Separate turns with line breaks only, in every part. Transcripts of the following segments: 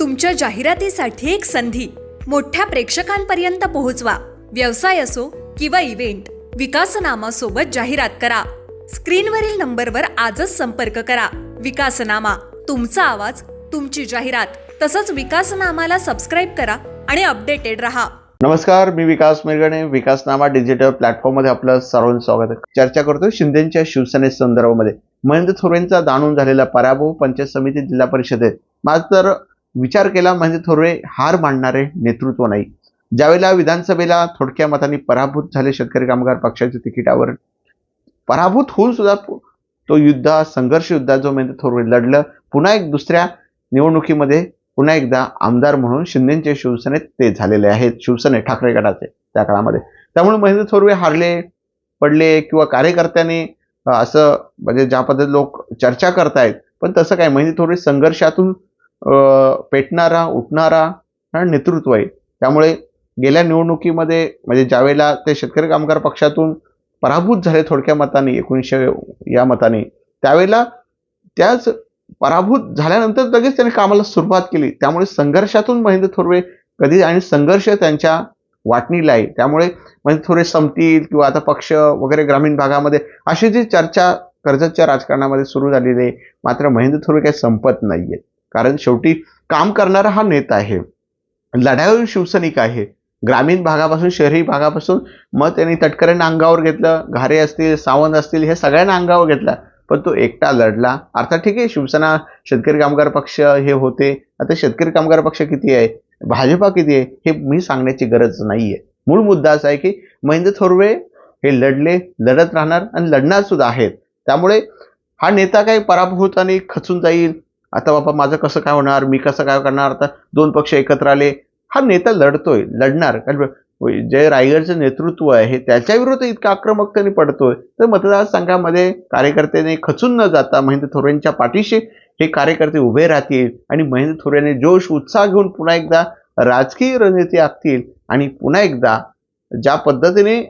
तुमच्या जाहिरातीसाठी एक संधी. मोठ्या प्रेक्षकांपर्यंत पोहोचवा. व्यवसाय असो किंवा इव्हेंट विकासनामा सोबत जाहिरात करा. स्क्रीनवरील नंबरवर आजच संपर्क करा. विकासनामा तुमचा आवाज तुमची जाहिरात तसंच विकासनामाला सबस्क्राईब करा आणि अपडेटेड रहा.
नमस्कार मी विकास मिरगणे विकासनामा डिजिटल प्लॅटफॉर्ममध्ये आपलं सर्वांचं स्वागत. चर्चा करतो शिंदेच्या शिवसेने संदर्भामध्ये. महेंद्र थोरेंचा जाणून झालेला पराभव पंचायत समिती जिल्हा परिषदेत. मात्र विचार केला म्हणजे महेंद्र थोरवे हार मांडणारे नेतृत्व नाही. ज्यावेळेला विधानसभेला थोडक्या मताने पराभूत झाले शेतकरी कामगार पक्षाच्या तिकिटावर पराभूत होऊन सुद्धा तो युद्ध संघर्ष युद्धात जो महेंद्र थोरवे लढलं पुन्हा एक दुसऱ्या निवडणुकीमध्ये पुन्हा एकदा आमदार म्हणून शिंदेचे शिवसेनेत ते झालेले आहेत शिवसेने ठाकरे गटाचे त्या काळामध्ये. त्यामुळे महेंद्र थोरवे हारले पडले किंवा कार्यकर्त्यांनी असं म्हणजे ज्या पद्धती लोक चर्चा करतायत पण तसं काय महेंद्र थोरवे संघर्षातून पेटणारा उठणारा नेतृत्व आहे. त्यामुळे गेल्या निवडणुकीमध्ये म्हणजे ज्यावेळेला ते शेतकरी कामगार पक्षातून पराभूत झाले थोडक्या मताने एकोणीसशे या मताने त्यावेळेला त्याच पराभूत झाल्यानंतर लगेच त्यांनी कामाला सुरुवात केली. त्यामुळे संघर्षातून महेंद्र थोरवे कधी आणि संघर्ष त्यांच्या वाटणीला आहे. त्यामुळे महेंद्र थोरवे संपतील किंवा आता पक्ष वगैरे ग्रामीण भागामध्ये अशी जी चर्चा कर्जतच्या राजकारणामध्ये सुरू झालेली आहे मात्र महेंद्र थोरवे काही संपत नाही आहेत कारण शेवटी काम करणारा हा नेता आहे. लढाऊ शिवसैनिक आहे. ग्रामीण भागापासून शहरी भागापासून मग त्यांनी तटकऱ्यांना अंगावर घेतलं घारे असतील सावंत असतील हे सगळ्यांना अंगावर घेतला. पण तो एकटा लढला. अर्थात ठीक आहे शिवसेना शेतकरी कामगार पक्ष हे होते. आता शेतकरी कामगार पक्ष किती आहे? भाजपा किती आहे? हे मी सांगण्याची गरज नाही आहे मूळ मुद्दा असा आहे की महेंद्र थोरवे हे लढले लढत राहणार आणि लढणार सुद्धा आहेत. त्यामुळे हा नेता काही पराभूत आणि खचून जाईल आता बाबा माझं कसं काय होणार? मी कसं काय करणार? आता दोन पक्ष एकत्र आले. हा नेता लढतोय लढणार. कारण जे रायगडचं नेतृत्व आहे त्याच्याविरुद्ध इतका आक्रमकतेने पडतोय. तर मतदारसंघामध्ये कार्यकर्त्याने खचून न जाता महेंद्र थोरेंच्या पाठीशी हे कार्यकर्ते उभे राहतील आणि महेंद्र थोरेने जोश उत्साह घेऊन पुन्हा एकदा राजकीय रणनीती आखतील आणि पुन्हा एकदा ज्या पद्धतीने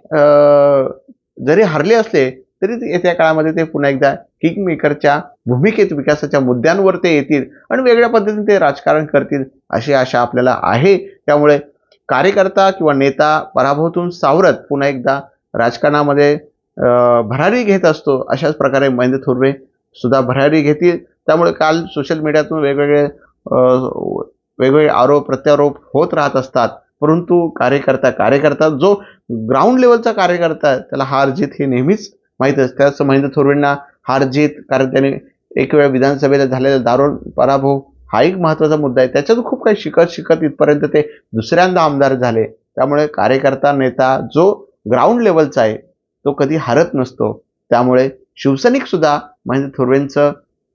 जरी हरले असले तरी ते येत्या काळामध्ये ते पुन्हा एकदा किंग मेकरच्या भूमिकेत विकासाच्या मुद्द्यांवर ते येतील आणि वेगळ्या पद्धतीने ते राजकारण करतील अशी आशा आपल्याला आहे. त्यामुळे कार्यकर्ता किंवा नेता पराभवतून सावरत पुन्हा एकदा राजकारणामध्ये भरारी घेत असतो अशाच प्रकारे महेंद्र थोरवे सुद्धा भरारी घेतील. त्यामुळे काल सोशल मीडियातून वेगवेगळे वेगवेगळे आरोप प्रत्यारोप होत राहत असतात. परंतु कार्यकर्ता कार्यकर्ता जो ग्राउंड लेवलचा कार्यकर्ता आहे त्याला हार जीत हे नेहमीच माहीत असतं त्याच महेंद्र थोरवेंना हार जीत कारण त्याने एक वेळा विधानसभेला झालेला दारुण पराभव हा एक महत्त्वाचा मुद्दा आहे. त्याच्यातून खूप काही शिकत शिकत इथपर्यंत ते दुसऱ्यांदा आमदार झाले. त्यामुळे कार्यकर्ता नेता जो ग्राउंड लेवलचा आहे तो कधी हरत नसतो. त्यामुळे शिवसैनिकसुद्धा महेंद्र थोरवेंचं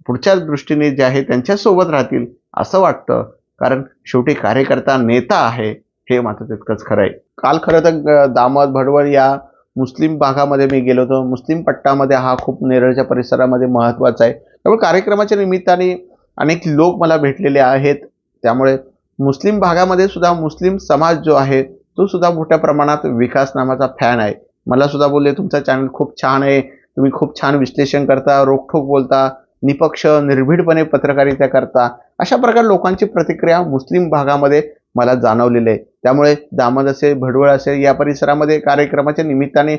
पुढच्या दृष्टीने जे आहे त्यांच्यासोबत राहतील असं वाटतं. कारण शेवटी कार्यकर्ता नेता आहे हे मात्र तितकंच खरं आहे. काल खरं तर दामोद भडवळ या मुस्लिम भागामध्ये मी गेलो होतो. मुस्लिम पट्टामध्ये हा खूप नेरळच्या परिसरामध्ये महत्त्वाचा आहे. त्यामुळे कार्यक्रमाच्या निमित्ताने अनेक लोक मला भेटलेले आहेत. त्यामुळे मुस्लिम भागामध्ये सुद्धा मुस्लिम समाज जो आहे तो सुद्धा मोठ्या प्रमाणात विकास नामाचा फॅन आहे. मला सुद्धा बोलले तुमचा चॅनल खूप छान आहे. तुम्ही खूप छान विश्लेषण करता रोखठोक बोलता निपक्ष निर्भीडपणे पत्रकारिता करता. अशा प्रकारे लोकांची प्रतिक्रिया मुस्लिम भागामध्ये मला जाणवलेलं आहे. त्यामुळे दामद असेल भडवळ असेल या परिसरामध्ये कार्यक्रमाच्या निमित्ताने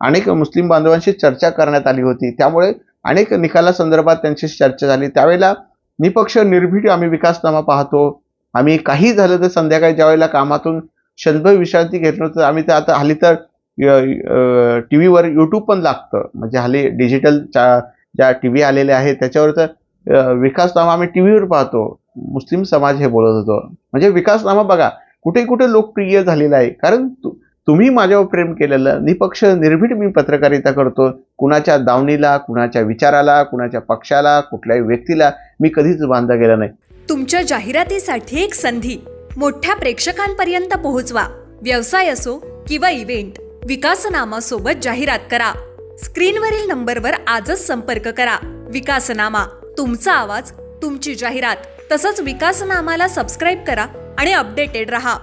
अनेक मुस्लिम बांधवांशी चर्चा करण्यात आली होती. त्यामुळे अनेक निकालासंदर्भात त्यांची चर्चा झाली. त्यावेळेला निपक्ष निर्भीड आम्ही विकासनामा पाहतो. आम्ही काही झालं तर संध्याकाळी ज्यावेळेला कामातून क्षणभर विश्रांती घेतलं तर आम्ही तर आता हल्ली तर टी व्हीवर यूट्यूब पण लागतं. म्हणजे हल्ली डिजिटल ज्या टी व्ही आलेल्या आहेत त्याच्यावर तर विकासनामा आम्ही टी व्हीवर पाहतो. मुस्लिम समाज हे बोलत होतो. म्हणजे विकासनामा बघा कुठे कुठे लोकप्रिय झालेला आहे. कारण तु- तुम्ही माझ्यावर प्रेम केलेलं निपक्ष निर्भीड मी पत्रकारिता करतो. कुणाच्या दावणीला कुणाच्या विचाराला कुणाच्या पक्षाला कुठल्याही व्यक्तीला मी कधीच बांधा गेला नाही.
तुमच्या जाहिरातीसाठी एक संधी. मोठ्या प्रेक्षकांपर्यंत पोहोचवा. व्यवसाय असो किंवा इव्हेंट विकासनामा सोबत जाहिरात करा. स्क्रीनवरील नंबरवर आजच संपर्क करा. विकासनामा तुमचा आवाज तुमची जाहिरात. तसंच विकासनामाला सबस्क्राईब करा आणि अपडेटेड रहा.